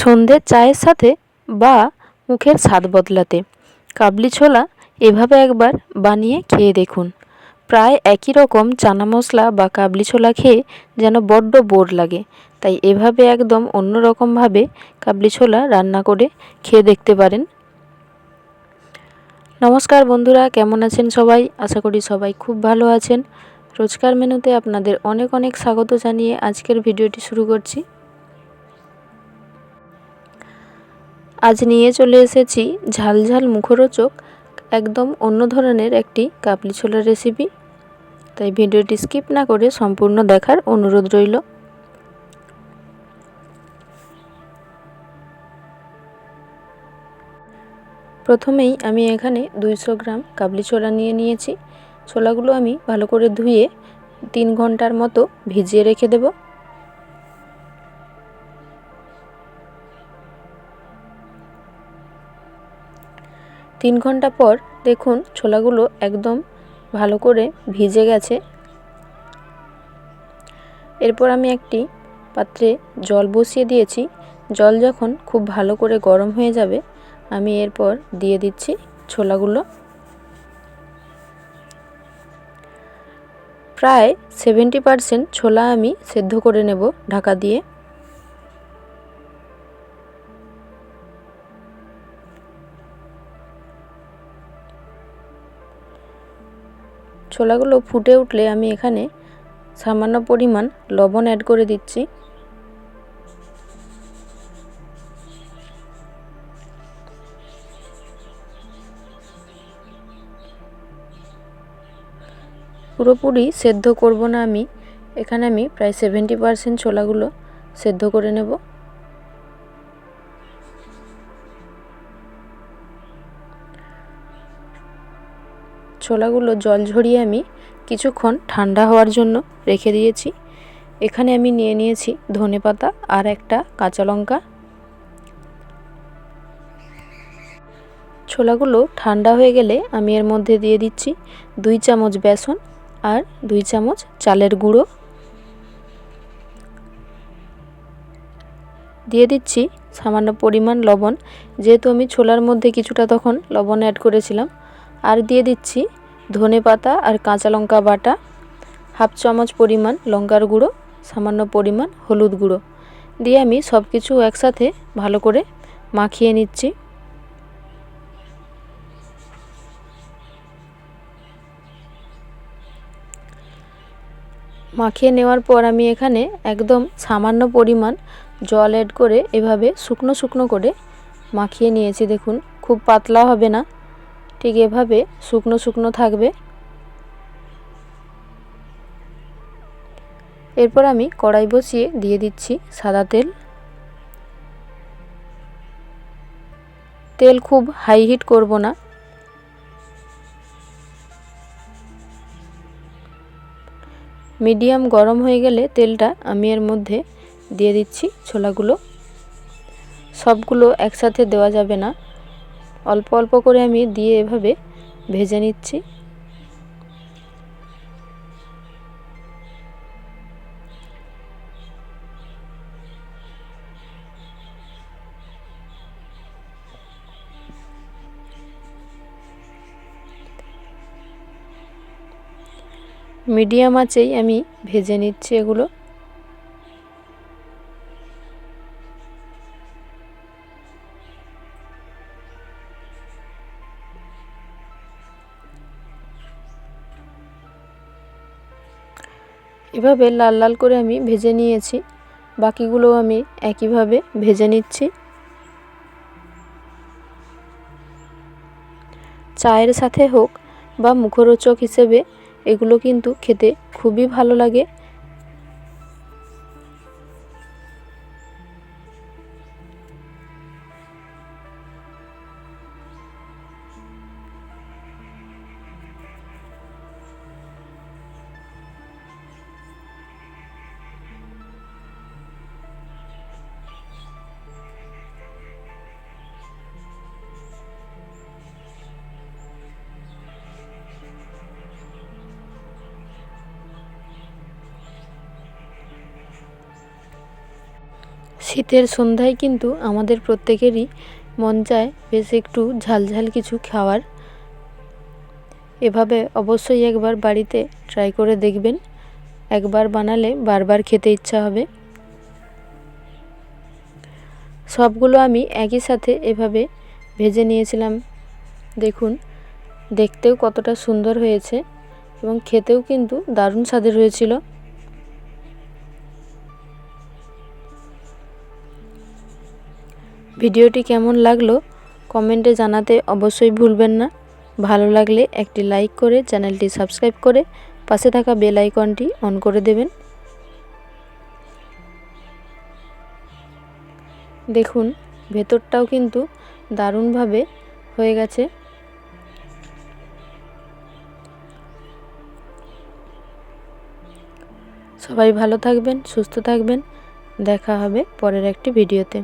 সন্ধ্যের চায়ের সাথে বা মুখের স্বাদ বদলাতে। কাবলি ছোলা এভাবে একবার বানিয়ে খেয়ে দেখুন। প্রায় একই রকম চানা মশলা বা কাবলি ছোলা খেয়ে যেন বড্ড বোর লাগে। তাই এভাবে একদম অন্য রকমভাবে কাবলি ছোলা রান্না করে খেয়ে দেখতে পারেন। নমস্কার বন্ধুরা, কেমন আছেন সবাই? আশা করি সবাই খুব ভালো আছেন। রোজকার মেনুতে আপনাদের অনেক অনেক স্বাগত জানিয়ে আজকের ভিডিওটি শুরু করছি। আজ নিয়ে চলে এসেছি ঝাল ঝাল মুখরোচক, একদম অন্য ধরনের একটি কাবলি ছোলার রেসিপি তাই ভিডিওটি স্কিপ না করে সম্পূর্ণ দেখার অনুরোধ রইল। প্রথমেই আমি এখানে দুইশো গ্রাম কাবলি ছোলা নিয়ে নিয়েছি। ছোলাগুলো আমি ভালো করে ধুয়ে তিন ঘণ্টার মতো ভিজিয়ে রেখে দেব। তিন ঘণ্টা পর দেখুন ছোলাগুলো একদম ভালো করে ভিজে গেছে। এরপর আমি একটি পাত্রে জল বসিয়ে দিয়েছি। জল যখন খুব ভালো করে গরম হয়ে যাবে, আমি এরপর দিয়ে দিচ্ছি ছোলাগুলো। প্রায় সেভেন্টি পারসেন্ট ছোলা আমি সেদ্ধ করে নেব ঢাকা দিয়ে। ছোলাগুলো ফুটে উঠলে আমি এখানে সামান্য পরিমাণ লবণ অ্যাড করে দিচ্ছি। পুরোপুরি সেদ্ধ করব না আমি। এখানে আমি প্রায় সেভেন্টি পারসেন্ট ছোলাগুলো সেদ্ধ করে নেব। ছোলাগুলো জল ঝরিয়ে আমি কিছুক্ষণ ঠান্ডা হওয়ার জন্য রেখে দিয়েছি। এখানে আমি নিয়ে নিয়েছি ধনে পাতা আর একটা কাঁচা লঙ্কা। ছোলাগুলো ঠান্ডা হয়ে গেলে আমি এর মধ্যে দিয়ে দিচ্ছি দুই চামচ বেসন আর দুই চামচ চালের গুঁড়ো। দিয়ে দিচ্ছি সামান্য পরিমাণ লবণ। যেহেতু আমি ছোলার মধ্যে কিছুটা তখন লবণ অ্যাড করেছিলাম আর দিয়ে দিচ্ছি ধনে পাতা আর কাঁচা লঙ্কা বাটা, হাফ চামচ পরিমাণ লঙ্কার গুঁড়ো, সামান্য পরিমাণ হলুদ গুঁড়ো। দিয়ে আমি সব কিছু একসাথে ভালো করে মাখিয়ে নিচ্ছি। মাখিয়ে নেওয়ার পর আমি এখানে একদম সামান্য পরিমাণ জল অ্যাড করে এভাবে শুকনো শুকনো করে মাখিয়ে নিয়েছি। দেখুন, খুব পাতলা হবে না। ঠিক এভাবে শুকনো শুকনো থাকবে। এরপর আমি কড়াই বসিয়ে দিয়ে দিচ্ছি সাদা তেল। তেল খুব হাই হিট করব না। মিডিয়াম গরম হয়ে গেলে তেলটা আমি এর মধ্যে দিয়ে দিচ্ছি ছোলাগুলো। সবগুলো একসাথে দেওয়া যাবে না। অল্প অল্প করে আমি দিয়ে এভাবে ভেজে নিচ্ছি। মিডিয়াম আঁচেই আমি ভেজে নিচ্ছি এগুলো। এভাবে লাল লাল করে আমি ভেজে নিয়েছি। বাকিগুলো আমি একইভাবে ভেজে নিচ্ছি। চায়ের সাথে হোক বা মুখরোচক হিসেবে এগুলো কিন্তু খেতে খুবই ভালো লাগে। শীতের সন্ধ্যায় কিন্তু আমাদের প্রত্যেকেরই মন চায় বেশ একটু ঝালঝাল কিছু খাওয়ার। এভাবে অবশ্যই একবার বাড়িতে ট্রাই করে দেখবেন। একবার বানালে বারবার খেতে ইচ্ছা হবে। সবগুলো আমি একই সাথে এভাবে ভেজে নিয়েছিলাম। দেখুন, দেখতেও কতটা সুন্দর হয়েছে এবং খেতেও কিন্তু দারুণ স্বাদের হয়েছিল। ভিডিওটি কেমন লাগল কমেন্টে জানাতে অবশ্যই ভুলবেন না। ভালো লাগলে একটি লাইক করে চ্যানেলটি সাবস্ক্রাইব করে পাশে থাকা বেল আইকনটি অন করে দেবেন। দেখুন, ভেতরটাও কিন্তু দারুণভাবে হয়ে গেছে। সবাই ভালো থাকবেন, সুস্থ থাকবেন। দেখা হবে পরের একটি ভিডিওতে।